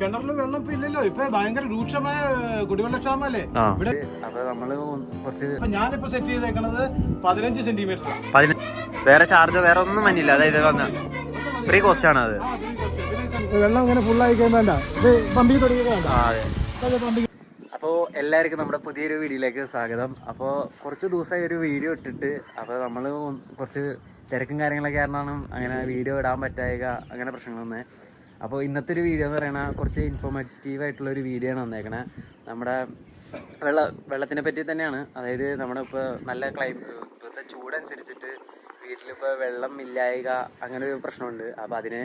കിണറിൽ വെള്ളം ഇപ്പൊ ഇല്ലല്ലോ ഇപ്പൊ ഭയങ്കര രൂക്ഷമായ കുടിവെള്ളക്ഷാമല്ലേ ആ. ഇവിടെ ഞാനിപ്പോ സെറ്റ് ചെയ്തേക്കണത് പതിനഞ്ച് സെന്റിമീറ്റർ വേറെ ചാർജ് വേറെ ഒന്നും മഞ്ഞില്ല അതായത് വന്ന ഫ്രീ കോസ്റ്റ് ആണ് അത്. വെള്ളം ഇങ്ങനെ ഫുള്ളായി ആയി കഴിഞ്ഞാൽ പമ്പി തുടങ്ങിയത് അപ്പോൾ എല്ലാവർക്കും നമ്മുടെ പുതിയൊരു വീഡിയോയിലേക്ക് സ്വാഗതം. അപ്പോൾ കുറച്ച് ദിവസമായി ഒരു വീഡിയോ ഇട്ടിട്ട് അപ്പോൾ നമ്മൾ കുറച്ച് തിരക്കും കാര്യങ്ങളൊക്കെ കാരണമാണ് അങ്ങനെ വീഡിയോ ഇടാൻ പറ്റായിക അങ്ങനെ പ്രശ്നങ്ങളൊന്നും. അപ്പോൾ ഇന്നത്തെ ഒരു വീഡിയോ എന്ന് പറയുന്നത് കുറച്ച് ഇൻഫോർമേറ്റീവ് ആയിട്ടുള്ള ഒരു വീഡിയോ ആണ് വന്നേക്കണേ. നമ്മുടെ വെള്ള വെള്ളത്തിനെ പറ്റി തന്നെയാണ്. അതായത് നമ്മുടെ ഇപ്പോൾ നല്ല ക്ലൈം ഇപ്പോഴത്തെ ചൂടനുസരിച്ചിട്ട് വീട്ടിലിപ്പോൾ വെള്ളം ഇല്ലായക അങ്ങനെ ഒരു പ്രശ്നമുണ്ട്. അപ്പോൾ അതിന്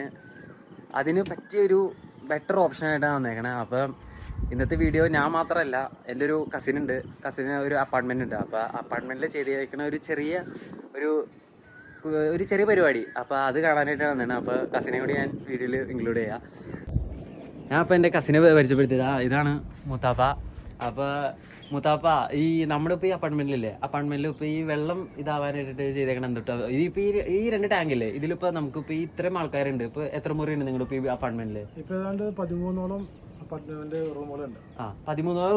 അതിന് പറ്റിയൊരു ബെറ്റർ ഓപ്ഷനായിട്ടാണ് വന്നേക്കണേ. അപ്പം ഇന്നത്തെ വീഡിയോ ഞാൻ മാത്രമല്ല എന്റെ ഒരു കസിൻ ഉണ്ട്. കസിന് ഒരു അപ്പാർട്ട്മെന്റ് ഉണ്ട്. അപ്പോൾ അപ്പാർട്ട്മെന്റിൽ ചെയ്തേക്കുന്ന ഒരു ചെറിയ ഒരു ഒരു ചെറിയ പരിപാടി. അപ്പോൾ അത് കാണാനായിട്ടാണ് വന്നത്. അപ്പോൾ കസിനെ കൂടി ഞാൻ വീഡിയോയിൽ ഇൻക്ലൂഡ് ചെയ്യാം. ഞാൻ അപ്പോൾ എന്റെ കസിനെ പരിചയപ്പെടുത്തിയത്. ഇതാണ് മുത്താപ്പ. അപ്പോൾ മുത്താപ്പ ഈ നമ്മുടെ ഇപ്പോൾ ഈ അപ്പാർട്ട്മെന്റിലില്ലേ അപ്പാർട്ട്മെന്റിൽ ഇപ്പോൾ ഈ വെള്ളം ഇതാവാനായിട്ട് ചെയ്തേക്കണം എന്തൊട്ട്? ഇതിപ്പോൾ ഈ ഈ രണ്ട് ടാങ്കില്ലേ ഇതിലിപ്പോൾ നമുക്കിപ്പോൾ ഈ ഇത്രയും ആൾക്കാരുണ്ട്. ഇപ്പോൾ എത്ര മുറിയുണ്ട് നിങ്ങളുടെ ഈ അപ്പാർട്ട്മെന്റിൽ ഇപ്പൊ ഏതാണ്ട് പതിമൂന്നോളം ആ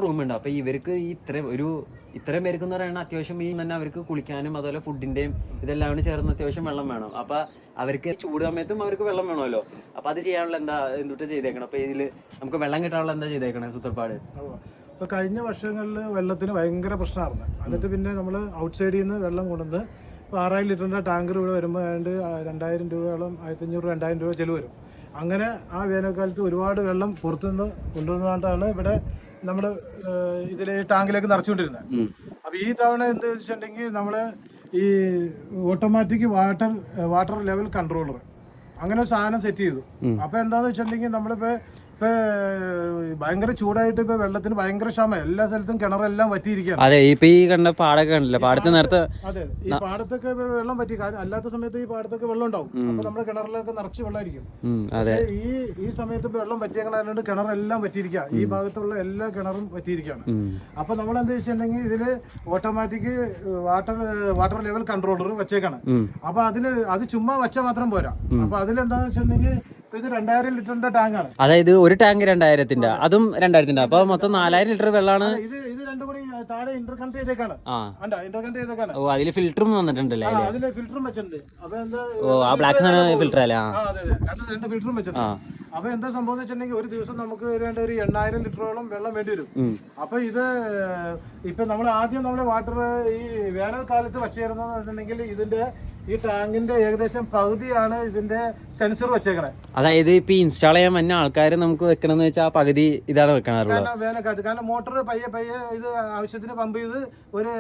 റൂം ഉണ്ട്. അപ്പൊ ഇവർക്ക് ഈ ഇത്ര ഒരു ഇത്രയും പേർക്ക് എന്ന് പറയുന്നത് അത്യാവശ്യം ഈ തന്നെ അവർക്ക് കുളിക്കാനും അതുപോലെ ഫുഡിന്റെയും ഇതെല്ലാം കൂടി ചേർന്ന് അത്യാവശ്യം വെള്ളം വേണം. അപ്പൊ അവർക്ക് ചൂട് സമയത്തും അവർക്ക് വെള്ളം വേണമല്ലോ. അപ്പൊ അത് ചെയ്യാനുള്ള എന്താ എന്തുട്ട് ചെയ്തേക്കണം? അപ്പൊ ഇതിൽ നമുക്ക് വെള്ളം കിട്ടാനുള്ള എന്താ ചെയ്തേക്കണേ സൂത്രപ്പാട്? ഇപ്പൊ കഴിഞ്ഞ വർഷങ്ങളിൽ വെള്ളത്തിന് ഭയങ്കര പ്രശ്നമായിരുന്നു. എന്നിട്ട് പിന്നെ നമ്മൾ ഔട്ട് സൈഡിൽ നിന്ന് വെള്ളം കൊണ്ടുവന്ന് ആറായിരം ലിറ്ററിന്റെ ടാങ്കർ ഇവിടെ വരുമ്പോൾ ഏതാണ്ട് രണ്ടായിരം രൂപയോളം ആയിരത്തി അഞ്ഞൂറ് രണ്ടായിരം രൂപ ചെലവ് വരും. അങ്ങനെ ആ വേനൽക്കാലത്ത് ഒരുപാട് വെള്ളം പുറത്തുനിന്ന് കൊണ്ടുവന്നുകൊണ്ടാണ് ഇവിടെ നമ്മൾ ഇതിലെ ടാങ്കിലേക്ക് നിറച്ചുകൊണ്ടിരുന്നത്. അപ്പോൾ ഈ തവണ എന്ത് വെച്ചിട്ടുണ്ടെങ്കിൽ നമ്മൾ ഈ automatic water water level controller. അങ്ങനെ ഒരു സാധനം സെറ്റ് ചെയ്തു. അപ്പോൾ എന്താണെന്ന് വെച്ചിട്ടുണ്ടെങ്കിൽ നമ്മളിപ്പോ ഇപ്പൊ ഭയങ്കര ചൂടായിട്ട് ഇപ്പൊ വെള്ളത്തിന് ഭയങ്കര ക്ഷാമ. എല്ലാ സ്ഥലത്തും കിണറെല്ലാം വറ്റിയിരിക്കുകയാണ്. അതെ ഇപ്പൊ ഈ കണ്ട പാടൊക്കെ കണ്ടില്ല? പാടത്ത് നേരത്തെ അതെ. ഈ പാടത്തൊക്കെ വെള്ളം പറ്റി അല്ലാത്ത സമയത്ത് ഈ പാടത്തൊക്കെ വെള്ളം ഉണ്ടാവും. അപ്പൊ നമ്മുടെ കിണറിലൊക്കെ നിറച്ച് വെള്ളമായിരിക്കും. അതെ. ഈ ഈ സമയത്ത് ഇപ്പൊ വെള്ളം പറ്റിയേക്കണതുകൊണ്ട് കിണറെല്ലാം പറ്റിയിരിക്കുക ഈ ഭാഗത്തുള്ള എല്ലാ കിണറും പറ്റിയിരിക്കുകയാണ്. അപ്പൊ നമ്മൾ എന്താ വെച്ചിട്ടുണ്ടെങ്കിൽ ഇതിൽ automatic water water level controller വെച്ചേക്കാണ്. അപ്പൊ അതിൽ അത് ചുമ്മാ വെച്ചാൽ മാത്രം പോരാ. അപ്പൊ അതിലെന്താന്ന് വെച്ചിട്ടുണ്ടെങ്കിൽ ഇത് രണ്ടായിരം ലിറ്ററിന്റെ ടാങ്കാണ്. അതായത് ഒരു ടാങ്ക് രണ്ടായിരത്തിന്റെ അതും രണ്ടായിരത്തിന്റെ. അപ്പൊ മൊത്തം നാലായിരം ലിറ്റർ വെള്ളമാണ്? ഇത് ഇത് രണ്ടും കൂടി താഴെ ഇന്റർകണക്ട് ചെയ്തേക്കാണ്. അണ്ട ഇന്റർകണക്ട് ചെയ്തേക്കാണ്. ഓ അതിൽ ഫിൽറ്ററും വന്നിട്ടുണ്ടല്ലേ അതിൽ? ഫിൽറ്ററും വെച്ചിട്ടുണ്ട്. അപ്പൊ എന്താ ഓ ആ ബ്ലാക്ക് ഫിൽറ്റർ അല്ലേ? രണ്ട് ഫിൽറ്ററും വെച്ചിട്ടുണ്ട്. അപ്പൊ എന്താ സംഭവം എന്ന് വെച്ചിട്ടുണ്ടെങ്കിൽ ഒരു ദിവസം നമുക്ക് വേണ്ട ഒരു എണ്ണായിരം ലിറ്ററോളം വെള്ളം വേണ്ടി വരും. അപ്പൊ ഇത് ഇപ്പൊ നമ്മൾ ആദ്യം നമ്മൾ വാട്ടർ ഈ വേനൽക്കാലത്ത് വച്ചേരുന്നതെന്ന് വെച്ചിട്ടുണ്ടെങ്കിൽ ഇതിന്റെ ഈ ടാങ്കിന്റെ ഏകദേശം പകുതിയാണ് ഇതിന്റെ സെൻസർ വെച്ചേക്കണേ. അതായത് ഇപ്പൊ ഇൻസ്റ്റാൾ ചെയ്യാൻ വന്ന ആൾക്കാർ നമുക്ക് വെക്കണമെന്ന് വെച്ചാൽ പകുതി ഇതാണ് വെക്കണത് കാരണം വേനൽക്കാലത്ത്. കാരണം മോട്ടർ പയ്യെ പയ്യെ ഇത് ആവശ്യത്തിന് പമ്പ് ചെയ്ത് ഒരു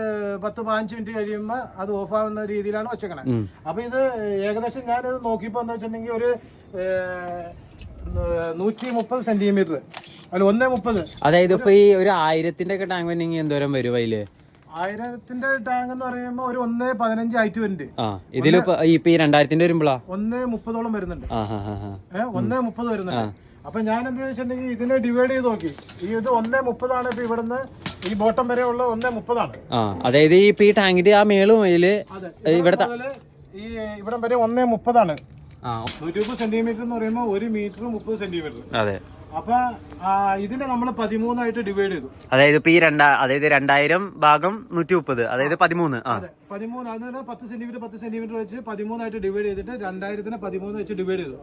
പത്ത് പതിനഞ്ച് മിനിറ്റ് കഴിയുമ്പോൾ അത് ഓഫ് ആവുന്ന രീതിയിലാണ് വെച്ചേക്കണേ. അപ്പൊ ഇത് ഏകദേശം ഞാനിത് നോക്കിയപ്പോ എന്താ വെച്ചിട്ടുണ്ടെങ്കിൽ ഒരു നൂറ്റി മുപ്പത് സെന്റിമീറ്റർ അല്ല ഒന്നേ മുപ്പത്. അതായത് ഇപ്പൊ ഈ ഒരു ആയിരത്തിന്റെ ഒക്കെ ടാങ്ക് വന്നെങ്കിൽ എന്തോരം വരും അതിൽ? ആയിരത്തിന്റെ ടാങ്ക് എന്ന് പറയുമ്പോ ഒരു ഒന്നേ പതിനഞ്ച് ആയിട്ട് വരുന്നുണ്ട് ആ ഇതിലിപ്പോ ഈ ഇപ്പൊ ഈ രണ്ടായിരത്തിന്റെ വരുമ്പോളാ? ഒന്നേ മുപ്പതോളം വരുന്നുണ്ട്. ഏഹ് ഒന്നേ മുപ്പത് വരുന്നുണ്ട്. അപ്പൊ ഞാൻ എന്താ വെച്ചിട്ടുണ്ടെങ്കിൽ ഇതിനെ ഡിവൈഡ് ചെയ്ത് നോക്കി. ഈ ഇത് ഒന്നേ മുപ്പതാണ് ഇപ്പൊ ഇവിടുന്ന് ഈ ബോട്ടം വരെ ഉള്ള ഒന്നേ മുപ്പതാണ്. ആ അതായത് ഈ ടാങ്കിന്റെ ആ മേളും ഇവിടെ ഇവിടത്തെ ഈ ഇവിടം വരെ ഒന്നേ മുപ്പതാണ്. നൂറ്റി മുപ്പത് സെന്റിമീറ്റർ എന്ന് പറയുമ്പോൾ ഒരു മീറ്റർ മുപ്പത് സെന്റിമീറ്റർ അതെ. അപ്പൊ ഇതിനെ നമ്മൾ പതിമൂന്നായിട്ട് ഡിവൈഡ് ചെയ്തു. അതായത് ഇപ്പൊ ഈ രണ്ടാ അതായത് രണ്ടായിരം ഭാഗം നൂറ്റി മുപ്പത് അതായത് പതിമൂന്ന് പതിമൂന്ന് അതിന് പത്ത് സെന്റിമീറ്റർ പത്ത് സെന്റിമീറ്റർ വെച്ച് പതിമൂന്നായിട്ട് ഡിവൈഡ് ചെയ്തിട്ട് രണ്ടായിരത്തിന് പതിമൂന്ന് വെച്ച് ഡിവൈഡ് ചെയ്തു.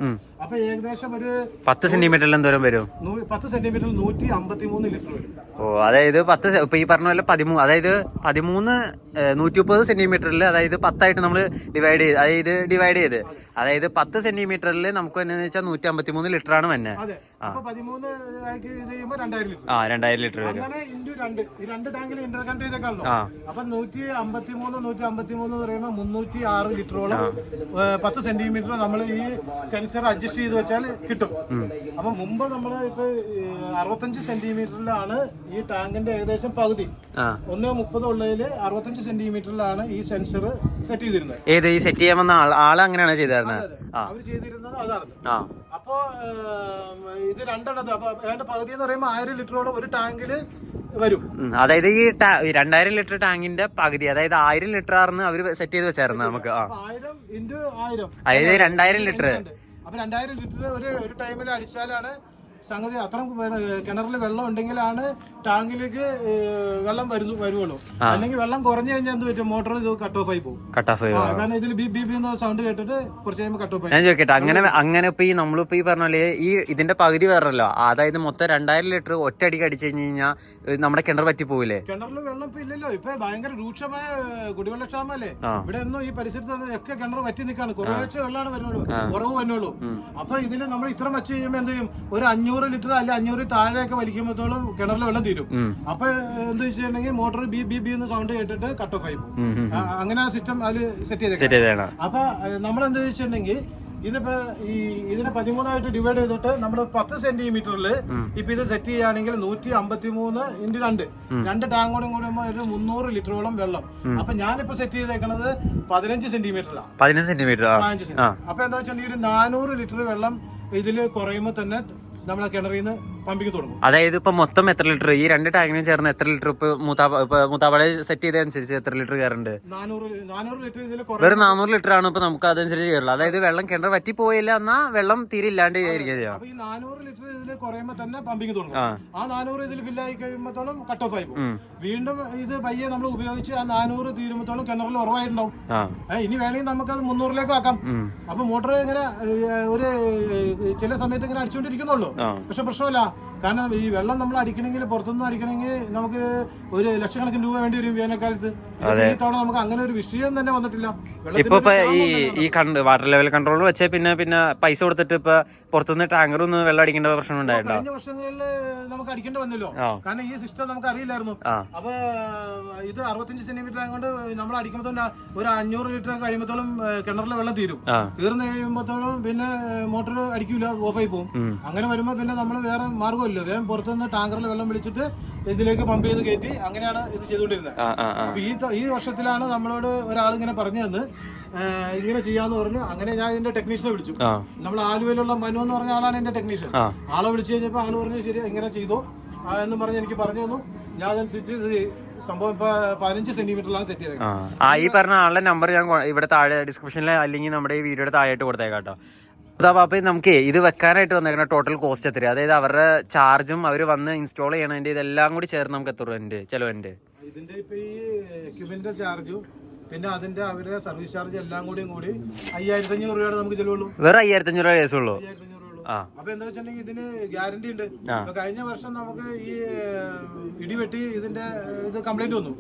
അപ്പൊ ഏകദേശം ഒരു പത്ത് സെന്റിമീറ്ററിൽ എന്തോരം വരും? പത്ത് സെന്റിമീറ്ററിൽ നൂറ്റി അമ്പത്തി മൂന്ന് ലിറ്റർ വരും. ഓ അതായത് പത്ത് ഇപ്പൊ ഈ പറഞ്ഞ പോലെ പതിമൂന്ന് അതായത് പതിമൂന്ന് നൂറ്റി മുപ്പത് സെന്റിമീറ്ററിൽ അതായത് പത്തായിട്ട് നമ്മൾ ഡിവൈഡ് ചെയ്ത് അതായത് ഡിവൈഡ് ചെയ്ത്. അതായത് പത്ത് സെന്റിമീറ്ററിൽ നമുക്ക് എന്നു വെച്ചാൽ നൂറ്റി അമ്പത്തി മൂന്ന് ലിറ്റർ ആണ് അപ്പൊ പതിമൂന്ന് ആക്കി ഇത് ചെയ്യുമ്പോൾ രണ്ടായിരം ലിറ്റർ ആ രണ്ടായിരം ലിറ്റർ വരും. അങ്ങനെ ഇന്റു രണ്ട്. ഈ രണ്ട് ടാങ്കിൽ ഇന്റർകണക്ട് ചെയ്തേക്കാണല്ലോ. ആ. അപ്പൊ നൂറ്റി അമ്പത്തി മൂന്ന് നൂറ്റി അമ്പത്തി മൂന്ന് എന്ന് പറയുമ്പോൾ മുന്നൂറ്റി ആറ് ലിറ്ററോളം പത്ത് സെന്റിമീറ്റർ നമ്മൾ ഈ സെൻസർ അഡ്ജസ്റ്റ് ചെയ്ത് വെച്ചാൽ കിട്ടും. അപ്പൊ മുമ്പ് നമ്മൾ ഇപ്പൊ അറുപത്തഞ്ച് സെന്റിമീറ്ററിലാണ് ഈ ടാങ്കിന്റെ ഏകദേശം പകുതി. ആ. ഒന്ന് മുപ്പത് ഉള്ളതിൽ അറുപത്തഞ്ച് സെന്റിമീറ്ററിലാണ് ഈ സെൻസർ സെറ്റ് ചെയ്തിരുന്നത്. ഏത് ഈ സെറ്റ് ചെയ്യാൻ വന്ന ആൾ ആൾ അങ്ങനെയാണ് ചെയ്തായിരുന്നത് അവർ ചെയ്തിരുന്നത് അതാണ്. അപ്പോ ഇത് രണ്ടെണ്ണത് അപ്പൊ ഏതാണ്ട് പകുതി എന്ന് പറയുമ്പോൾ ആയിരം ലിറ്ററോളം ഒരു ടാങ്കിൽ വരും. അതായത് ഈ രണ്ടായിരം ലിറ്റർ ടാങ്കിന്റെ പകുതി അതായത് ആയിരം ലിറ്റർ ആർന്ന് അവർ സെറ്റ് ചെയ്ത് വെച്ചായിരുന്നു നമുക്ക് ആയിരം ഇന്റു ആയിരം. അതായത് രണ്ടായിരം ലിറ്റർ. അപ്പൊ രണ്ടായിരം ലിറ്റർ ഒരു ഒരു ടൈമിൽ അടിച്ചാലാണ് സംഗതി അത്ര കിണറിൽ വെള്ളം ഉണ്ടെങ്കിലാണ് ടാങ്കിലേക്ക് വെള്ളം വരുന്നു വരുവുള്ളൂ. അല്ലെങ്കിൽ വെള്ളം കുറഞ്ഞു കഴിഞ്ഞാൽ എന്ത് പറ്റും? മോട്ടോർ ഇത് കട്ട് ഓഫ് ആയി പോകും. കട്ട് ഓഫ് ആയി കാരണം ഇതിൽ ബി ബി ബി എന്ന സൗണ്ട് കേട്ടിട്ട് കുറച്ച് കഴിയുമ്പോൾ കട്ട് ഓഫ് ആയി ഞാൻ ചോദിക്കട്ടെ അങ്ങനെ അങ്ങനെ ഇപ്പൊ ഈ നമ്മളിപ്പോ ഈ പറഞ്ഞ പോലെ ഈ ഇതിന്റെ പകുതി വേറല്ലോ. അതായത് മൊത്തം രണ്ടായിരം ലിറ്റർ ഒറ്റയടിക്ക് അടിച്ചു കഴിഞ്ഞു കഴിഞ്ഞാൽ നമ്മുടെ കിണർ പറ്റി പോവില്ലേ? കിണറിൽ വെള്ളം ഇപ്പൊ ഇല്ലല്ലോ. ഇപ്പൊ ഭയങ്കര രൂക്ഷമായ കുടിവെള്ള ക്ഷാമല്ലേ? ഇവിടെ ഒന്നും ഈ പരിസരത്ത് ഒക്കെ കിണർ പറ്റി നിൽക്കാണ്. കുറേശ്ശെ വെള്ളമാണ് വരുന്നുള്ളൂ. കുറവ് വരുന്നുള്ളൂ. അപ്പൊ ഇതിന് നമ്മൾ ഇത്ര വെച്ച് കഴിയുമ്പോൾ എന്ത് ചെയ്യും? ഒരു അഞ്ഞൂറ് ലിറ്റർ അല്ല അഞ്ഞൂറ് താഴെയൊക്കെ വലിക്കുമ്പോഴത്തോളം കിണറിൽ വെള്ളം തീരും. അപ്പൊ എന്ത് വെച്ചിട്ടുണ്ടെങ്കിൽ മോട്ടോർ ബി ബി ബി എന്ന് സൗണ്ട് കേട്ടിട്ട് കട്ട് ഓഫ് ആയി പോകും. അങ്ങനെ സിസ്റ്റം അതിൽ സെറ്റ് ചെയ്തേക്കാം ശരി അപ്പൊ നമ്മൾ എന്താ വെച്ചിട്ടുണ്ടെങ്കിൽ ഇതിപ്പോ ഈ ഇതിനെ പതിമൂന്നായിട്ട് ഡിവൈഡ് ചെയ്തിട്ട് നമ്മൾ പത്ത് സെന്റിമീറ്ററിൽ ഇപ്പൊ ഇത് സെറ്റ് ചെയ്യുകയാണെങ്കിൽ നൂറ്റി അമ്പത്തി മൂന്ന് ഇന്റു രണ്ട് രണ്ട് ടാങ്കോടും കൂടി ഒരു മുന്നൂറ് ലിറ്ററോളം വെള്ളം. അപ്പൊ ഞാനിപ്പോ സെറ്റ് ചെയ്തേക്കണത് പതിനഞ്ച് സെന്റിമീറ്ററിലാണ് പതിനഞ്ച് സെന്റിമീറ്റർ ആ. പതിനഞ്ച് സെന്റിമീറ്റർ അപ്പൊ എന്താ വെച്ചിട്ടുണ്ടെങ്കിൽ ഒരു നാനൂറ് ലിറ്റർ വെള്ളം ഇതിൽ കുറയുമ്പോൾ തന്നെ നമ്മളെ കിണറിൽ നിന്ന് പമ്പിങ് തുടങ്ങും. അതായത് ഇപ്പൊ മൊത്തം എത്ര ലിറ്റർ? ഈ രണ്ട് ടാങ്കിനും ചേർന്ന് എത്ര ലിറ്റർ ഇപ്പൊ മൂത്താപ്പ ഇപ്പൊ മൂത്താപ്പാടെ സെറ്റ് ചെയ്തതനുസരിച്ച് എത്ര ലിറ്റർ കയറുണ്ട് വെറും നാനൂറ് ലിറ്റർ ആണ് ഇപ്പൊ നമുക്ക് അതനുസരിച്ച് കയറുള്ളൂ. അതായത് വെള്ളം കിണർ വറ്റി പോയില്ല എന്നാ വെള്ളം തീരെ ഇല്ലാണ്ട് ആയിരിക്കും ചെയ്യാം ലിറ്റർ ഇതിൽ തന്നെ പമ്പിങ് തുടങ്ങും. ആ. നാനൂറ് ഇതിൽ ഫില്ലായി കഴിയുമ്പോഴത്തോളം കട്ട് ഓഫ് ആയി പോകും. വീണ്ടും ഇത് പയ്യെ നമ്മൾ ഉപയോഗിച്ച് ആ നാനൂറ് തീരുമ്പോഴത്തോളം കിണറിൽ ഉറവായിട്ടുണ്ടാവും. ഇനി വേണമെങ്കിൽ നമുക്ക് അത് മുന്നൂറിലേക്ക് ആക്കാം. അപ്പൊ മോട്ടോർ ഇങ്ങനെ ഒരു ചില സമയത്ത് ഇങ്ങനെ അടിച്ചുകൊണ്ടിരിക്കുന്നുള്ളൂ പക്ഷെ പ്രശ്നമില്ല. കാരണം ഈ വെള്ളം നമ്മൾ അടിക്കണമെങ്കിൽ പുറത്തുനിന്ന് അടിക്കണമെങ്കിൽ നമുക്ക് ഒരു ലക്ഷക്കണക്കിന് രൂപ വേണ്ടി വരും വേനൽക്കാലത്ത്. ഈ തവണ നമുക്ക് അങ്ങനെ ഒരു വിഷയം തന്നെ വന്നിട്ടില്ല. ഇപ്പൊ ഈ ഈ വാട്ടർ ലെവൽ കൺട്രോൾ വെച്ചേ പിന്നെ പിന്നെ പൈസ കൊടുത്തിട്ട് ഇപ്പൊ പുറത്തുനിന്ന് ടാങ്കർ ഒന്ന് വെള്ളം അടിക്കേണ്ട പ്രശ്നം ഉണ്ടായിരുന്നു കഴിഞ്ഞ വർഷങ്ങളിൽ നമുക്ക് അടിക്കേണ്ടി വന്നല്ലോ. കാരണം ഈ സിസ്റ്റം നമുക്ക് അറിയില്ലായിരുന്നു. അപ്പൊ ഇത് അറുപത്തഞ്ച് സെന്റിമീറ്റർ ആയതുകൊണ്ട് നമ്മൾ അടിക്കുമ്പോൾ ഒരു അഞ്ഞൂറ് ലിറ്റർ കഴിയുമ്പോഴത്തോളം കിണറിലെ വെള്ളം തീരും. തീർന്നു കഴിയുമ്പോഴത്തോളം പിന്നെ മോട്ടോർ അടിക്കൂല ഓഫായി പോകും അങ്ങനെ വരുമ്പോ പിന്നെ നമ്മൾ വേറെ മാർഗമില്ല. വേഗം പുറത്തുനിന്ന് ടാങ്കറിൽ വെള്ളം വിളിച്ചിട്ട് ഇതിലേക്ക് പമ്പ് ചെയ്ത് കയറ്റി അങ്ങനെയാണ് ഇത് ചെയ്തുകൊണ്ടിരുന്നത്. അപ്പൊ ഈ ഈ വർഷത്തിലാണ് നമ്മളോട് ഒരാൾ ഇങ്ങനെ പറഞ്ഞു തന്ന് ഇങ്ങനെ ചെയ്യാന്ന് പറഞ്ഞു. അങ്ങനെ ഞാൻ ഇതിന്റെ ടെക്നീഷ്യനെ വിളിച്ചു. നമ്മൾ ആലുവയിലുള്ള മനു എന്ന് പറഞ്ഞ ആളാണ് എന്റെ ടെക്നീഷ്യൻ ആളെ വിളിച്ചു കഴിഞ്ഞപ്പോൾ ആൾ പറഞ്ഞു ശരി ഇങ്ങനെ ചെയ്തോ. എന്ന് പറഞ്ഞ് എനിക്ക് പറഞ്ഞു തന്നു. ഞാൻ അതനുസരിച്ച് ഇത് സംഭവം ഇപ്പൊ പതിനഞ്ച് സെന്റിമീറ്ററിലാണ് സെറ്റ് ചെയ്തത് ആ. ഈ പറഞ്ഞ ആളുടെ നമ്പർ ഞാൻ ഇവിടെ താഴെ ഡിസ്ക്രിപ്ഷനിൽ അല്ലെങ്കിൽ നമ്മുടെ ഈ വീഡിയോയുടെ താഴെയായിട്ട് കൊടുത്തേക്കാം അപ്പൊ നമുക്ക് ഇത് വെക്കാനായിട്ട് വന്നേക്കുന്ന ടോട്ടൽ കോസ്റ്റ് എത്രയാണ് അതായത് അവരുടെ ചാർജും അവർ വന്ന് ഇൻസ്റ്റാൾ ചെയ്യണതിന്റെ ഇതെല്ലാം കൂടി ചേർന്ന് നമുക്ക് എത്ര രൂപ ചെലവുണ്ട് ഇതിന്റെ ഇപ്പൊ ഈ എക്യുപ്മെന്റിന്റെ ചാർജും പിന്നെ അതിന്റെ അവരുടെ സർവീസ് ചാർജ് എല്ലാം കൂടിയും കൂടി അയ്യായിരത്തി അഞ്ഞൂറ് രൂപയാണ് നമുക്ക് ചെലവുള്ളൂ. വേറെ അയ്യായിരത്തി അഞ്ഞൂറ് രൂപ കേസുള്ളൂ അപ്പൊ എന്താ വെച്ചിട്ടുണ്ടെങ്കിൽ ഇതിന് ഗ്യാരണ്ടി ഉണ്ട്. കഴിഞ്ഞ വർഷം നമുക്ക് ഈ ഇടി ഇടിവെട്ടി ഇതിന്റെ ഇത് കംപ്ലൈന്റ് വന്നു.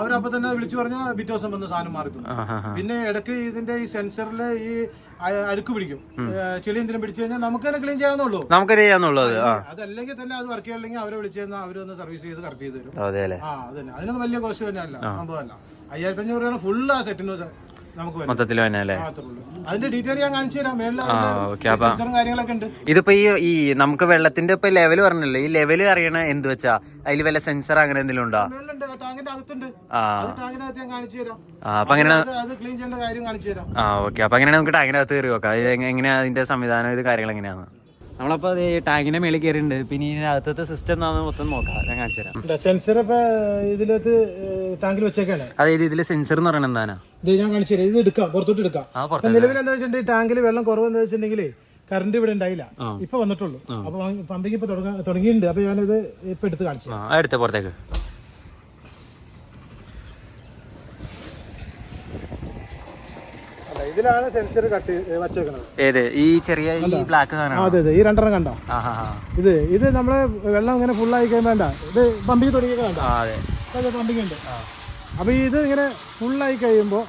അവരപ്പൊ തന്നെ വിളിച്ചു പറഞ്ഞാൽ ബിറ്റോസം ദിവസം വന്ന് സാധനം മാറി. പിന്നെ ഇടയ്ക്ക് ഇതിന്റെ ഈ സെൻസറിൽ ഈ അഴുക്ക് പിടിക്കും. ചെളി എന്തിനും പിടിച്ചു കഴിഞ്ഞാൽ നമുക്ക് തന്നെ ക്ലീൻ ചെയ്യാന്നുള്ളൂ നമുക്ക് ചെയ്യാന്നുള്ളൂ അതല്ലെങ്കിൽ തന്നെ അത് വർക്ക് ചെയ്യണമെങ്കിൽ അവരെ വിളിച്ചു കഴിഞ്ഞാൽ അവർ ഒന്ന് സർവീസ് ചെയ്ത് കറക്റ്റ് ചെയ്ത് തരും. ആ അതന്നെ അതിനൊന്നും വലിയ കോസ്റ്റ് തന്നെ അല്ല സംഭവമല്ല. അയ്യായിരത്തി അഞ്ഞൂറ് രൂപയാണ് ഫുൾ ആ സെറ്റിന് നമുക്ക് മൊത്തത്തിൽ തന്നെ അല്ലേ? അതിന്റെ ഡീറ്റെയിൽ ഞാൻ കാണിച്ചു തരാം. കാര്യങ്ങളൊക്കെ ഉണ്ട്. ഇതിപ്പോ ഈ ഈ നമുക്ക് വെള്ളത്തിന്റെ ഇപ്പൊ ലെവൽ പറഞ്ഞല്ലോ. ഈ ലെവൽ അറിയണ എന്ത് വെച്ചാ? അതിൽ വല്ല സെൻസർ അങ്ങനെ എന്തെങ്കിലും ഉണ്ടോ? അപ്പൊ അങ്ങനെ ആ ഓക്കെ. അപ്പൊ അങ്ങനെ നമുക്ക് ടാങ്കിനകത്ത് കയറി നോക്കാം. എങ്ങനെയാ അതിന്റെ സംവിധാനം? ഇത് കാര്യങ്ങൾ എങ്ങനെയാണ് നമ്മളപ്പോ ഈ ടാങ്കിന്റെ മേളിൽ കയറിയിട്ടുണ്ട് പിന്നെ ഇതിന് അകത്തത്തെ സിസ്റ്റം എന്താണെന്ന് മൊത്തം നോക്കാം. ഞാൻ കാണിച്ചു തരാം. സെൻസർ ടാങ്കിൽ വെച്ചേക്കാണ്. അതായത് ഇതിൽ സെൻസർ എന്ന് പറയുന്നത് എന്താണ്? ഇത് ഞാൻ കാണിച്ചു തരാം. ഇത് എടുക്കാം പുറത്തോട്ട് എടുക്കാം. നിലവിൽ എന്താ വെച്ചിട്ടുണ്ടെങ്കിൽ ടാങ്കിൽ വെള്ളം കുറവ് എന്താ വെച്ചിട്ടുണ്ടെങ്കിൽ കറണ്ട് ഇവിടെ ഉണ്ടായില്ല. ഇപ്പൊ വന്നിട്ടുള്ളൂ. അപ്പൊ പമ്പിങ് ഇപ്പൊ തുടങ്ങിയിട്ടുണ്ട്. അപ്പൊ ഞാനിത് ഇപ്പൊ എടുത്ത് കാണിച്ചു എടുത്ത പുറത്തേക്ക്. ഇതിലാണ് സെൻസർ കട്ട് വച്ചേക്കുന്നത് ഏത്? ഈ ചെറിയ ഈ ബ്ലാക്ക് അതെ അതെ. ഈ രണ്ടെണ്ണം കണ്ടോ. ഇത് ഇത് നമ്മൾ വെള്ളം ഇങ്ങനെ full ആയി കഴിയുമ്പോൾ വേണ്ട ഇത് പമ്പിങ് തുടങ്ങിയൊക്കെ കണ്ടോ? പമ്പിങ് ഉണ്ട്. അപ്പൊ ഇത് ഇങ്ങനെ full ആയി കഴിയുമ്പോ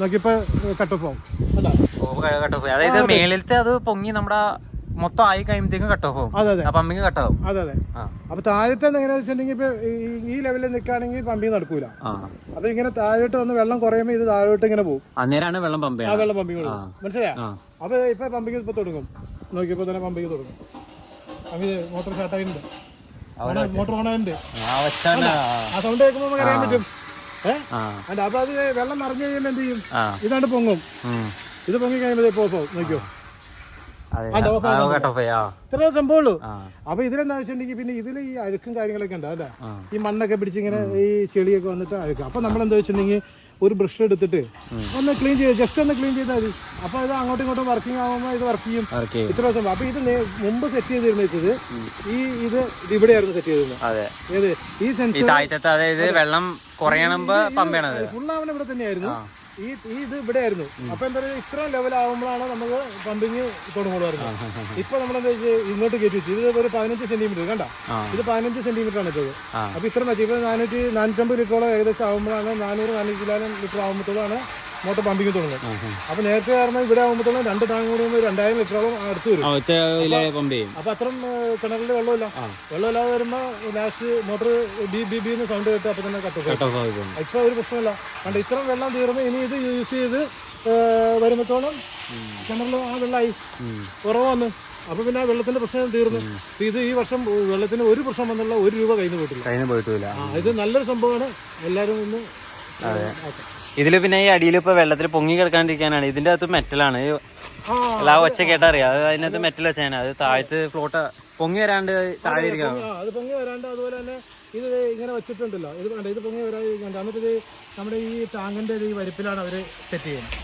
നോക്കിയപ്പോ ആവും. അതായത് മേളിലത്തെ അത് പൊങ്ങി നമ്മുടെ മൊത്തം ആയി കഴിയുമ്പോഴത്തേക്കും കട്ട് ഓഫ് ആവും. അതെ അതെ. ആ പമ്പിങ് കട്ട് ആവും. അതെ അതെ. ആ. അപ്പൊ താഴത്തെ എങ്ങനെയാ വെച്ചിട്ടുണ്ടെങ്കിൽ ഇപ്പൊ ഈ- ഈ ലെവലിൽ നിൽക്കുകയാണെങ്കിൽ പമ്പിങ് നടക്കൂല. ആ. അപ്പൊ ഇങ്ങനെ താഴോട്ട് വന്ന് വെള്ളം കുറയുമ്പോൾ ഇത് താഴോട്ട് ഇങ്ങനെ പോകും. അന്നേരമാണ് വെള്ളം പമ്പ് ആ വെള്ളം പമ്പിങ് മനസ്സിലായോ? ആ. അപ്പൊ ഇപ്പൊ പമ്പിങ് ഇപ്പൊ തുടങ്ങും. നോക്കിയപ്പോ തന്നെ പമ്പിങ് തുടങ്ങും. പമ്പിങ് മോട്ടോർ സ്റ്റാർട്ട് ആയിട്ടുണ്ട്. മോട്ടോർ ഓണായിട്ടുണ്ട് ആ വെച്ചാണ്. ആ സൗണ്ട് കേൾക്കുമ്പോൾ നമുക്ക് അറിയാൻ പറ്റും. ഏഹ് ആ. അല്ല അപ്പൊ അത് വെള്ളം നിറഞ്ഞു കഴിയുമ്പോൾ എന്ത് ചെയ്യും? ആ. ഇതാണ്ട് പൊങ്ങും. ഉം. ഇത് പൊങ്ങി കഴിയുമ്പോൾ ഇപ്പൊ നോക്കിയോ? ഇത്ര സംഭവമുള്ളൂ. അപ്പൊ ഇതിലെന്താ വെച്ചിട്ടുണ്ടെങ്കിൽ പിന്നെ ഇതിൽ ഈ അഴുക്കും കാര്യങ്ങളൊക്കെ ഉണ്ട് അല്ലേ? ഈ മണ്ണൊക്കെ പിടിച്ചിങ്ങനെ ഈ ചെളിയൊക്കെ വന്നിട്ട് അഴുക്കും. അപ്പൊ നമ്മൾ എന്താ വെച്ചിട്ടുണ്ടെങ്കിൽ ഒരു ബ്രഷ് എടുത്തിട്ട് ഒന്ന് ക്ലീൻ ചെയ്ത് ജസ്റ്റ് ഒന്ന് ക്ലീൻ ചെയ്താൽ മതി. അപ്പൊ ഇത് അങ്ങോട്ടും ഇങ്ങോട്ടും വർക്കിംഗ് ആകുമ്പോൾ ഇത് വർക്ക് ചെയ്യും. ഇത്ര ദിവസം. അപ്പൊ ഇത് മുമ്പ് സെറ്റ് ചെയ്തിരുന്നത് ഈ ഇത് ഇവിടെയായിരുന്നു സെറ്റ് ചെയ്തിരുന്നത്. അതെ. ഏത്? ഈ സെൻസർ വെള്ളം കുറയണമ്പോ ഫുൾ ഫുള്ളാവണ ഇവിടെ തന്നെയായിരുന്നു. ഈ ഈ ഇത് ഇവിടെ ആയിരുന്നു അപ്പൊ എന്താ പറയുക ഇത്ര ലെവൽ ആകുമ്പോഴാണ് നമുക്ക് പമ്പിങ് തുടങ്ങുന്നത് ഇപ്പൊ നമ്മളെന്താ വെച്ചാൽ ഇങ്ങോട്ട് കയറ്റി വെച്ചു. ഇത് ഒരു പതിനഞ്ച് സെന്റിമീറ്റർ കണ്ട? ഇത് പതിനഞ്ച് സെന്റിമീറ്റർ ആണ് ഇത്. അപ്പൊ ഇത്ര മതി. ഇപ്പൊ നാനൂറ്റി നാനൂറ്റമ്പത് ലിറ്ററോളം ഏകദേശം ആകുമ്പോഴാണ് നാനൂറ് നാനൂറ്റി ലിറ്റർ ആകുമ്പോഴത്തോളാണ് മോട്ടർ പമ്പിങ് തുടങ്ങും അപ്പൊ നേരത്തെ കാരണം ഇവിടെ ആകുമ്പോഴത്തോളം രണ്ട് ടാങ്ക് കൂടി രണ്ടായിരം ലിറ്ററോളം അടുത്ത് വരും. അപ്പൊ അത്രയും കിണറിൽ വെള്ളമില്ല. വെള്ളമില്ലാതെ വരുമ്പോ ലാസ്റ്റ് മോട്ടർ ബി ബി ബി എന്ന് സൗണ്ട് കേട്ട് അപ്പൊ തന്നെ കട്ടും ഇപ്പൊ ഒരു പ്രശ്നമില്ല. കണ്ട് ഇത്രയും വെള്ളം തീർന്ന് ഇനി ഇത് യൂസ് ചെയ്ത് വരുമ്പോഴത്തോളം കിണറിൽ ആ വെള്ളമായി കുറവ് വന്നു. അപ്പൊ പിന്നെ ആ വെള്ളത്തിന്റെ പ്രശ്നം തീർന്നു. ഇത് ഈ വർഷം വെള്ളത്തിന് ഒരു പ്രശ്നം വന്നുള്ള ഒരു രൂപ കയ്യിൽ നിന്ന് പോയിട്ടില്ല. ഇത് നല്ലൊരു സംഭവമാണ്. എല്ലാവരും ഒന്ന് ഇതിൽ പിന്നെ ഈ അടിയിൽ ഇപ്പൊ വെള്ളത്തിൽ പൊങ്ങി കിടക്കാണ്ടിരിക്കാനാണ്. ഇതിന്റെ അകത്ത് മെറ്റലാണ് എല്ലാ ഒച്ച കേട്ടറിയാം? അത് അതിനകത്ത് മെറ്റൽ വെച്ചാണ്. അത് താഴത്ത് ഫ്ലോട്ട് പൊങ്ങി വരാണ്ട് താഴെ ഇരിക്കണം. ആ, അത് പൊങ്ങി വരാണ്ട് അതുപോലെ തന്നെ ഇത് ഇങ്ങനെ വെച്ചിട്ടുണ്ടല്ലോ. ഇത് വേണ്ട ഇത് പൊങ്ങി വരാതിരിക്കണ്ട എന്നിട്ട് നമ്മുടെ ഈ ടാങ്കിന്റെ ഈ വരിപ്പിലാണ് അവർ സെറ്റ് ചെയ്യുന്നത്.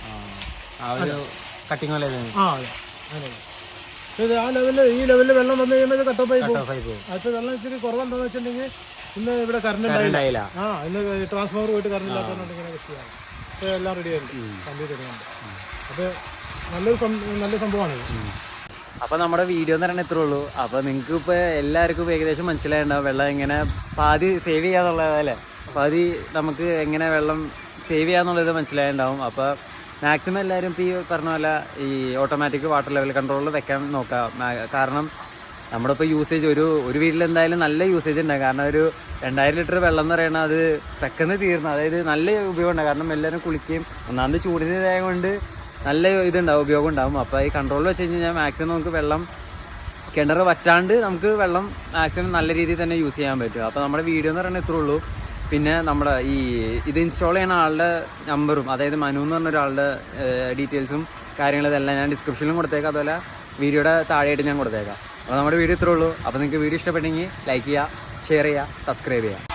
ആ ഒരു കട്ടിങ് പോലെ ആ അതെ. അങ്ങനെ. ഇത് ആ ലെവലിൽ ഈ ലെവലിൽ വെള്ളം വന്നു കഴിയുമ്പോൾ കട്ടപ്പായി പോകും. അടുത്ത വെള്ളം ഇച്ചിരി കുറവുണ്ടെന്ന് വെച്ചിട്ടുണ്ടെങ്കിൽ ഇന്ന് ഇവിടെ കറണ്ട് ഉണ്ടായില്ല ആ ഇന്ന് ട്രാൻസ്ഫോമർ പോയിട്ട് കറണ്ട് ഇല്ലാത്തതുകൊണ്ട് ഇങ്ങനെ വെച്ചതാണ് ഇപ്പോൾ എല്ലാം റെഡി ആയിരുന്നു കമ്പി തരുന്നുണ്ട് അപ്പോൾ നല്ലൊരു നല്ല സംഭവമാണ് അപ്പൊ നമ്മുടെ വീഡിയോ എന്ന് പറയുന്നത് ഇത്രേ ഉള്ളൂ. അപ്പൊ നിങ്ങൾക്ക് ഇപ്പൊ എല്ലാവർക്കും ഏകദേശം മനസ്സിലായിട്ടുണ്ടാവും വെള്ളം എങ്ങനെ പാതി സേവ് ചെയ്യാന്നുള്ളതല്ലേ പാതി നമുക്ക് എങ്ങനെ വെള്ളം സേവ് ചെയ്യാന്നുള്ളത് മനസ്സിലായിണ്ടാവും. അപ്പൊ മാക്സിമം എല്ലാവരും ഇപ്പൊ ഈ പറഞ്ഞ പോലെ ഈ ഓട്ടോമാറ്റിക് വാട്ടർ ലെവൽ കൺട്രോളിൽ വെക്കാൻ നോക്കാം. കാരണം നമ്മുടെ ഇപ്പോൾ യൂസേജ് ഒരു ഒരു വീട്ടിൽ എന്തായാലും നല്ല യൂസേജ് ഉണ്ടാകും കാരണം ഒരു രണ്ടായിരം ലിറ്റർ വെള്ളം എന്ന് പറയുന്നത് അത് പെട്ടെന്ന് തീർന്നു അതായത് നല്ല ഉപയോഗം ഉണ്ടാകും കാരണം എല്ലാവരും കുളിക്കുകയും ഒന്നാമത് ചൂടിന്റെതായ കൊണ്ട് നല്ല ഇതുണ്ടാവും ഉപയോഗം ഉണ്ടാകും അപ്പോൾ ഈ കൺട്രോൾ വെച്ച് കഴിഞ്ഞാൽ മാക്സിമം നമുക്ക് വെള്ളം കിണർ വറ്റാണ്ട് നമുക്ക് വെള്ളം മാക്സിമം നല്ല രീതിയിൽ തന്നെ യൂസ് ചെയ്യാൻ പറ്റും. അപ്പോൾ നമ്മുടെ വീഡിയോ എന്ന് പറയുന്നത് ഇത്രേ ഉള്ളൂ. പിന്നെ നമ്മുടെ ഈ ഇത് ഇൻസ്റ്റാൾ ചെയ്യുന്ന ആളുടെ നമ്പറും അതായത് മനു എന്ന് പറഞ്ഞ ഒരാളുടെ ഡീറ്റെയിൽസും കാര്യങ്ങളും ഇതെല്ലാം ഞാൻ ഡിസ്ക്രിപ്ഷനിലും കൊടുത്തേക്കാം. അതുപോലെ വീഡിയോയുടെ താഴെയായിട്ട് ഞാൻ കൊടുത്തേക്കാം. അപ്പോൾ നമ്മുടെ വീഡിയോ ഇത്രേ ഉള്ളൂ. അപ്പോൾ നിങ്ങൾക്ക് വീഡിയോ ഇഷ്ടപ്പെട്ടെങ്കിൽ ലൈക്ക് ചെയ്യുക ഷെയർ ചെയ്യുക സബ്സ്ക്രൈബ് ചെയ്യുക.